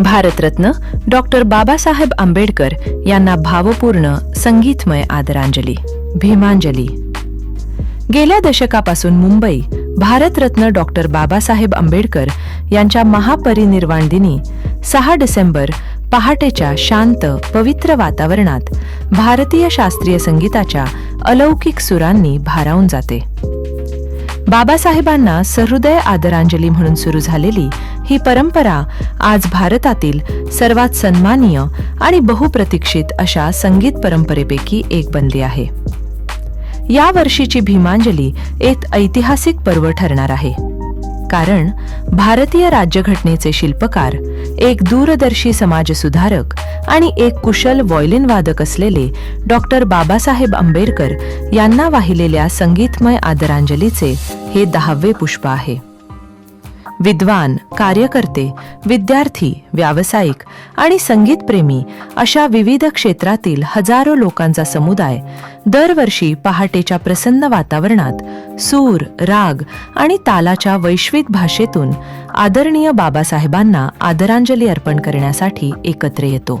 Bharat Ratna doctor Babasaheb Ambedkar यांना भावपूर्ण संगीतमय आदरांजली भीमांजली. गेल्या दशकापासून मुंबई भारतरत्न डॉक्टर बाबासाहेब आंबेडकर यांच्या महापरिनिर्वाण दिनी सहा डिसेंबर पहाटेच्या शांत पवित्र वातावरणात भारतीय शास्त्रीय संगीताच्या अलौकिक सुरांनी भारावून जाते. बाबासाहेबांना सहृदय आदरांजली म्हणून सुरू झालेली ही परंपरा आज भारतातील सर्वात सन्मानीय आणि बहुप्रतीक्षित अशा संगीत परंपरेपैकी एक बनली आहे. या वर्षीची भीमांजली एक ऐतिहासिक पर्व ठरणार आहे. कारण भारतीय राज्यघटनेचे शिल्पकार एक दूरदर्शी समाजसुधारक आणि एक कुशल व्हायोलिन वादक असलेले डॉक्टर बाबासाहेब आंबेडकर यांना वाहिलेल्या संगीतमय आदरांजलीचे हे दहावे पुष्प आहे. विद्वान कार्यकर्ते विद्यार्थी व्यावसायिक आणि संगीतप्रेमी अशा विविध क्षेत्रातील हजारो लोकांचा समुदाय दरवर्षी पहाटेच्या प्रसन्न वातावरणात सूर राग आणि तालाच्या वैश्विक भाषेतून आदरणीय बाबासाहेबांना आदरांजली अर्पण करण्यासाठी एकत्र येतो.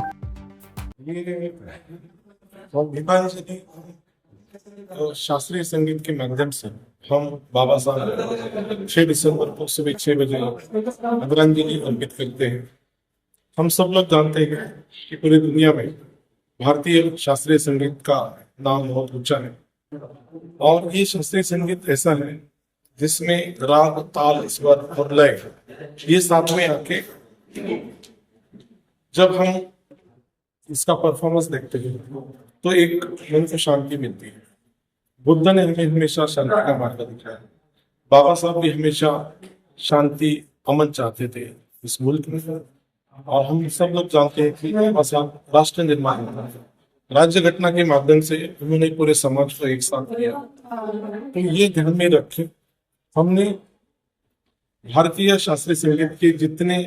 शास्त्रीय संगीत के माध्यम से हम बाबा साहब छह दिसंबर को सुबह छह बजे आदरांजलि अर्पित करते हैं। हम सब लोग जानते हैं कि पूरी दुनिया में भारतीय शास्त्रीय संगीत का नाम बहुत ऊँचा है। और ये शास्त्रीय संगीत ऐसा है जिसमें राग, ताल, स्वर और लय, ये साथ में आके जब हम इसका परफॉर्मेंस देखते हैं तो एक मन को शांति मिलती है। बुद्ध ने हमें हमेशा शांति का मार्ग दिखाया बाबा साहब भी हमेशा शांति अमन चाहते थे इस मुल्क में। और हम सब लोग जानते हैं कि बाबा साहब राष्ट्र निर्माण राज्य घटना के माध्यम से उन्होंने पूरे समाज को एक साथ किया। तो ये ध्यान में रखें, हमने भारतीय शास्त्रीय संगीत के जितने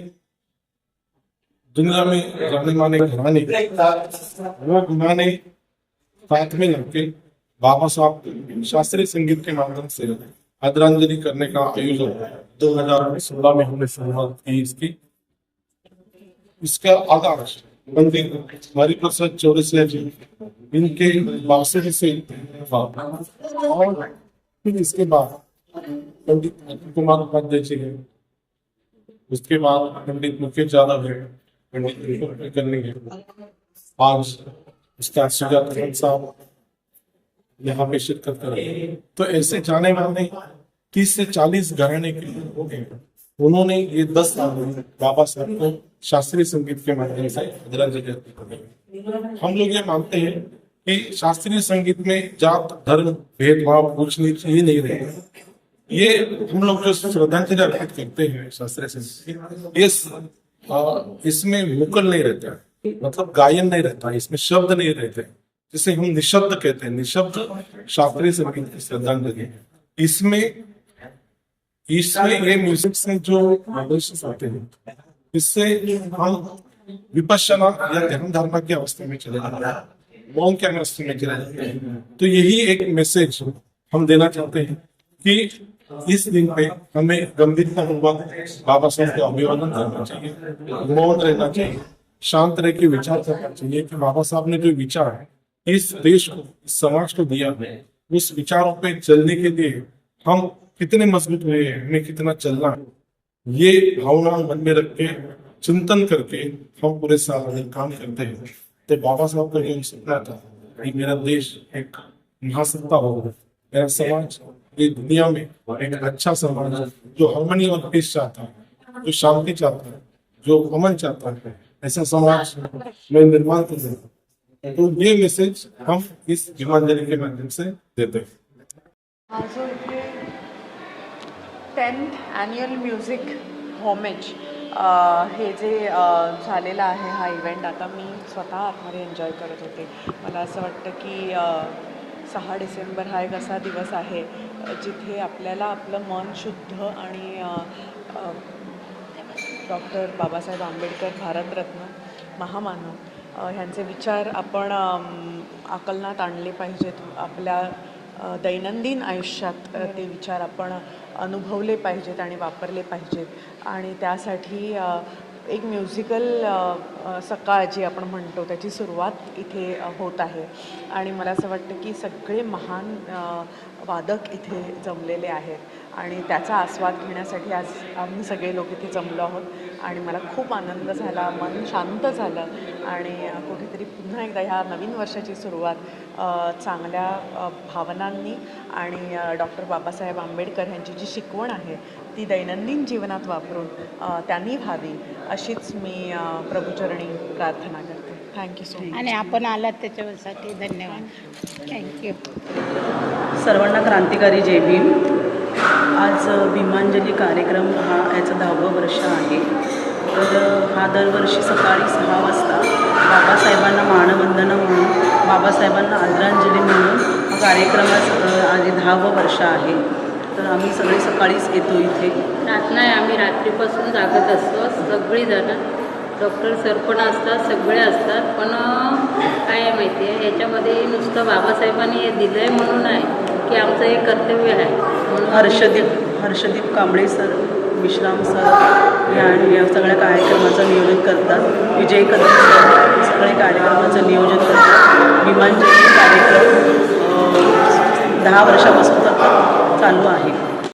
दुनिया में जाने माने घराने वो घराने साथ में लड़के बाबा साहब शास्त्रीय संगीत के माध्यम से आदरांजलि करने का आयोजन दो हज़ार सोलह में हमने शुरुआत की इसकी। इसका आधार मंदिर चौरसिया जी, इनके से और फिर इसके बाद पंडित कुमार उपाध्याय जी है। उसके बाद पंडित मुकेश यादव है, पंडित कुलकर्णी है। आज उसका साहब यहाँ पे शिरकत कर रहे हैं तो ऐसे जाने वाले तीस से चालीस घराने के लोग हैं उन्होंने ये दस साल में बाबा साहब को शास्त्रीय संगीत के माध्यम से हम लोग ये मानते हैं कि शास्त्रीय संगीत में जात धर्म भेदभाव कुछ नीच ये नहीं रहे। ये हम लोग जो श्रद्धांजलि अर्पित करते हैं शास्त्रीय संगीत ये स- इसमें मुकल नहीं रहता मतलब गायन नहीं रहता इसमें शब्द नहीं रहते। जिसे हम निशब्द कहते हैं। निशब्द शास्त्रीय संगीत की। श्रद्धांजलि इसमें इसमें ये म्यूज़िक से जो वाइब्रेशंस आते हैं, इससे हम विपश्यना या ध्यान धारणा की अवस्था में चले जाते हैं। मौन की अवस्था में चले जाते हैं। तो यही एक मैसेज हम देना चाहते हैं कि इस दिन पे हमें गंभीरता पूर्वक बाबा साहब को अभिवादन करना चाहिए, मौन रहना चाहिए, शांत रह के विचार करना चाहिए कि बाबा साहब ने जो विचार है इस देश को, इस समाज को दिया है। उस विचारों पे चलने के लिए हम कितने मज़बूत हुए हैं, हमें कितना चलना है। ये भावना मन में रख के, चिंतन करके हम पूरे साल भर काम करते हैं। तो बाबा साहब का जो सपना था कि मेरा देश एक महासत्ता हो। मेरा समाज ये दुनिया में एक अच्छा समाज जो हार्मनी और पीस चाहता है, जो शांति चाहता है, जो अमन चाहता है। ऐसा समाज में निर्माण कर तो ये मैसेज हम इस जीवांजलि के माध्यम से देते हैं आज इथे टेन्थ ॲन्युअल म्युझिक होमेज हे जे uh, झालेलं आहे हा इव्हेंट आता मी स्वतः आतमध्ये एन्जॉय करत होते. मला असं वाटतं की uh, सहा डिसेंबर हा एक असा दिवस आहे जिथे आपल्याला आपलं मन शुद्ध आणि uh, डॉक्टर बाबासाहेब आंबेडकर भारतरत्न महामानव ह्यांचे विचार आपण आकलनात आणले पाहिजेत. आपल्या दैनंदिन आयुष्यात ते विचार आपण अनुभवले पाहिजेत आणि वापरले पाहिजेत. आणि त्यासाठी एक म्युझिकल सकाळ जी आपण म्हणतो त्याची सुरुवात इथे होत आहे. आणि मला असं वाटतं की सगळे महान वादक इथे जमलेले आहेत. आणि त्याचा आस्वाद घेण्यासाठी आज आम्ही सगळे लोक इथे जमलो आहोत. आणि मला खूप आनंद झाला मन शांत झालं आणि कुठेतरी पुन्हा एकदा ह्या नवीन वर्षाची सुरुवात चांगल्या भावनांनी आणि डॉक्टर बाबासाहेब आंबेडकर यांची जी शिकवण आहे ती दैनंदिन जीवनात वापरून त्यांनी व्हावी अशीच मी प्रभूचरणी प्रार्थना करते. थँक्यू सो मच आणि आपण आलात त्याच्यासाठी धन्यवाद. थँक्यू सर्वांना क्रांतिकारी जय भीम. आज भीमांजली कार्यक्रम हा याचं दहावं वर्ष आहे. तर हा दरवर्षी सकाळी सहा वाजता बाबासाहेबांना मानवंदना म्हणून बाबासाहेबांना आदरांजली म्हणून हा कार्यक्रमाचं आज दहावं वर्ष आहे. तर आम्ही सगळे सकाळीच येतो इथे. रात नाही आम्ही रात्रीपासून जागत असतो. सगळीजणं डॉक्टर सर पण असतात सगळे असतात. पण काय आहे माहिती आहे याच्यामध्ये नुसतं बाबासाहेबांनी हे दिलं आहे म्हणून आहे की आमचं हे कर्तव्य आहे. म्हणून हर्षदीप हर्षदीप कांबळे सर विश्राम सर या या सगळ्या कार्यक्रमाचं नियोजन करतात. विजय कदम सर सगळे कार्यक्रमाचं नियोजन करतात. विमानजली कार्यक्रम दहा वर्षापासून आता चालू आहे.